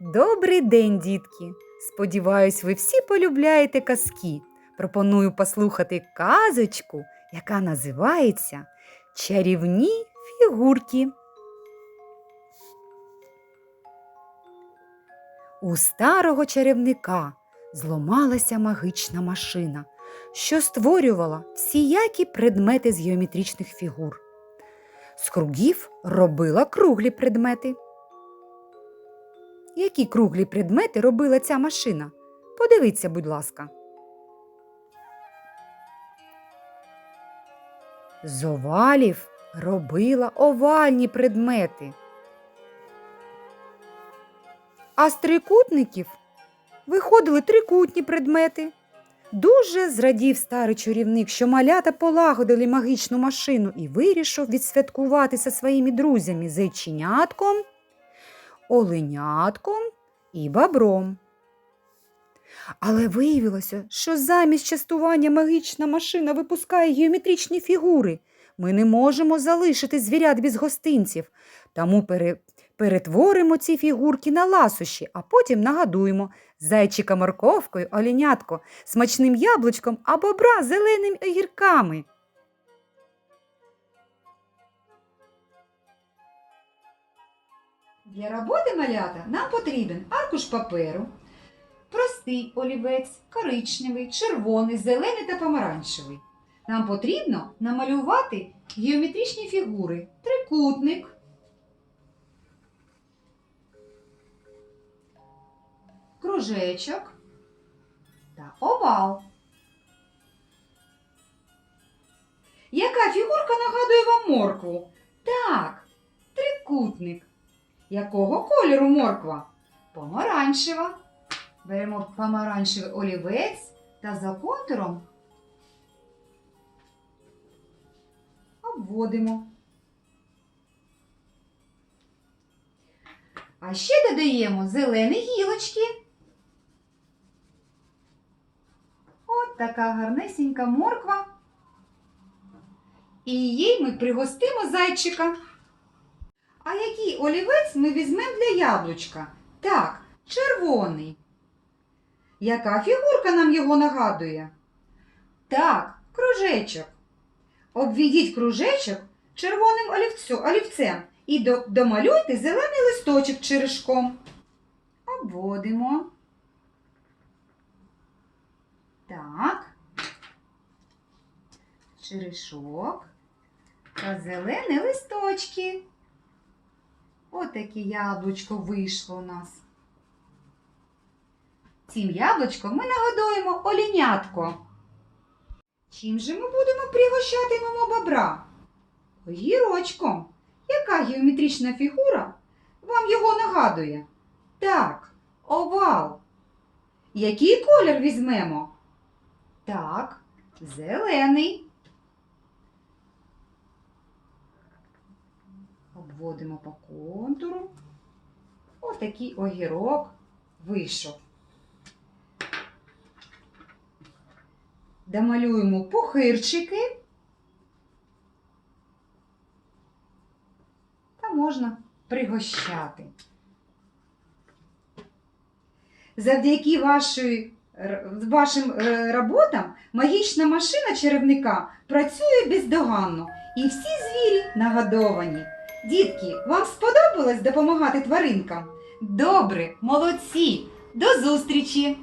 Добрий день, дітки! Сподіваюсь, ви всі полюбляєте казки. Пропоную послухати казочку, яка називається Чарівні фігурки. У старого чарівника зламалася магічна машина, що створювала всіякі предмети з геометричних фігур. З кругів робила круглі предмети. Які круглі предмети робила ця машина? Подивіться, будь ласка. З овалів робила овальні предмети. А з трикутників виходили трикутні предмети. Дуже зрадів старий чарівник, що малята полагодили магічну машину і вирішив відсвяткувати зі своїми друзями зайченятком, оленятком і бобром. Але виявилося, що замість частування магічна машина випускає геометричні фігури. Ми не можемо залишити звірят без гостинців, тому пере... перетворимо ці фігурки на ласощі, а потім нагадуємо зайчика морковкою, оленятко, смачним яблучком а бобра зеленими огірками. Для роботи малята нам потрібен аркуш паперу, простий олівець, коричневий, червоний, зелений та помаранчевий. Нам потрібно намалювати геометричні фігури, трикутник, кружечок та овал. Яка фігурка нагадує вам моркву? Так, трикутник. Якого кольору морква? Помаранчева. Беремо помаранчевий олівець та за контуром обводимо. А ще додаємо зелені гілочки. От така гарнесенька морква. І її ми пригостимо зайчика. А який олівець ми візьмемо для яблучка? Так, червоний. Яка фігурка нам його нагадує? Так, кружечок. Обведіть кружечок червоним олівцю, олівцем і до- домалюйте зелений листочок черешком. Обводимо. Так. Черешок та зелені листочки. Отаке яблучко вийшло у нас. Цим яблучком ми нагодуємо олінятко. Чим же ми будемо пригощати мамо бобра? Огірочком. Яка геометрична фігура вам його нагадує? Так, овал. Який колір візьмемо? Так, зелений. Обводимо по контуру. Ось такий огірок вийшов. Домалюємо пухирчики. Та можна пригощати. Завдяки вашої, вашим е, роботам магічна машина чарівника працює бездоганно і всі звірі нагодовані. Дітки, вам сподобалось допомагати тваринкам? Добре, молодці! До зустрічі!